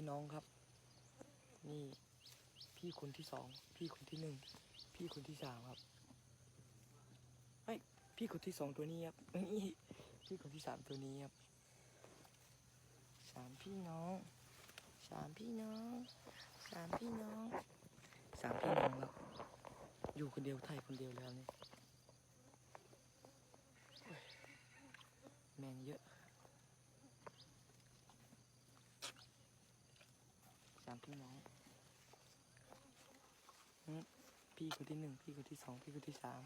พี่น้องครับ นี่พี่คนที่สอง พี่คนที่หนึ่ง พี่คนที่สามครับเฮ้ยพี่คนที่สองตัวนี้ครับนี่พี่คนที่สามตัวนี้ครับสามพี่น้องสามพี่น้องสามพี่น้องสามพี่น้องครับอยู่คนเดียวไทยคนเดียวแล้วนี่ยแมงเยอะ สาม พี่น้องพี่คนที่หนึ่งพี่คนที่สองพี่คนที่สาม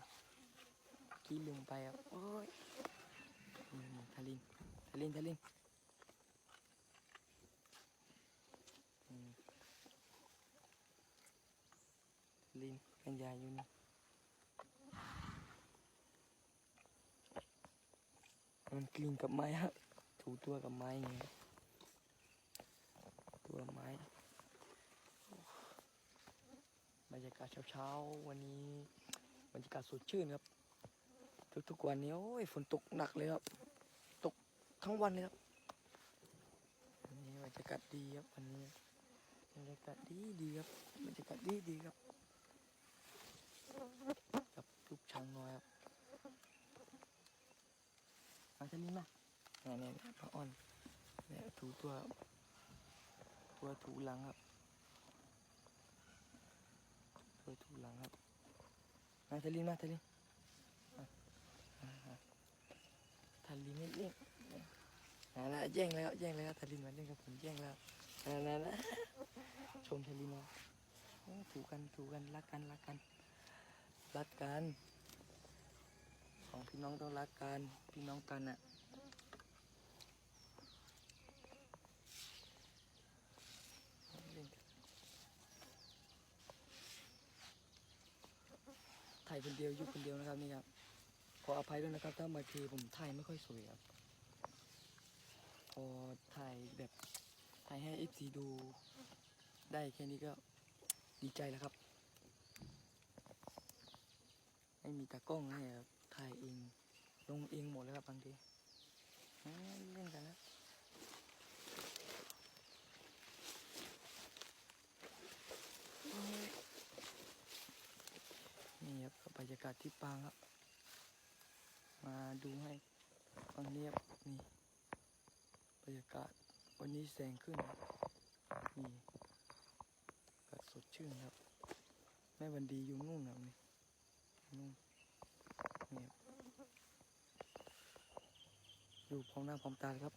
กี้ลืมไปอะโอ้ยนี่นี่ทารินทารินทารินอืมทารินกันยายอยู่นี่มันกลิ้งกับไม้ฮะถูตัวกับไม้ไงตัวไม้ บรรยากาศเช้าๆ วันนี้บรรยากาศสดชื่นครับ ทุกๆวันนี้โอ้ยฝนตกหนักเลยครับ ตกทั้งวันเลยครับวันนี้บรรยากาศดีครับวันนี้บรรยากาศดีดีครับบรรยากาศดีดีครับกับลูกช้างน้อยครับมาจะนี่มาเนี่ยเนี่ยเนี่ยพระอ่อนเนี่ยถูตัวตัวถูหลังครับ ตัวถูหลังครับมาทะลินมาทะลินมามามาทะลินไม่เล่นนะนะแย่งแล้วแย่งแล้วทะลินมาเล่นกับผมแย่งแล้วนะนะนะชมทะลินมาถูกันถูกันรักกันรักกันรักกันสองพี่น้องต้องรักกันพี่น้องกันอะเล่นกัน ถ่ายคนเดียวอยู่คนเดียวนะครับนี่ครับขออภัยด้วยนะครับ ถ้าบางทีผมถ่ายไม่ค่อยสวยครับพอถ่ายแบบถ่ายให้เอฟซีดู ได้แค่นี้ก็ดีใจแล้วครับไม่มีตากล้องให้ครับถ่ายเองลงเองหมดเลยครับบางทีเล่นกันแล้วโอ้ย นี่ค รับรรยากาศที่ปางครับมาดูให้ฟังเนียบนี่บรรยากาศวันนี้แสงขึ้นครับนี่อากาศสดชื่นครับ แม่วันดีอยู่นู่นครับนี่นู่นเนี่ครับอยู่พร้อมหน้าพร้อมตาครับ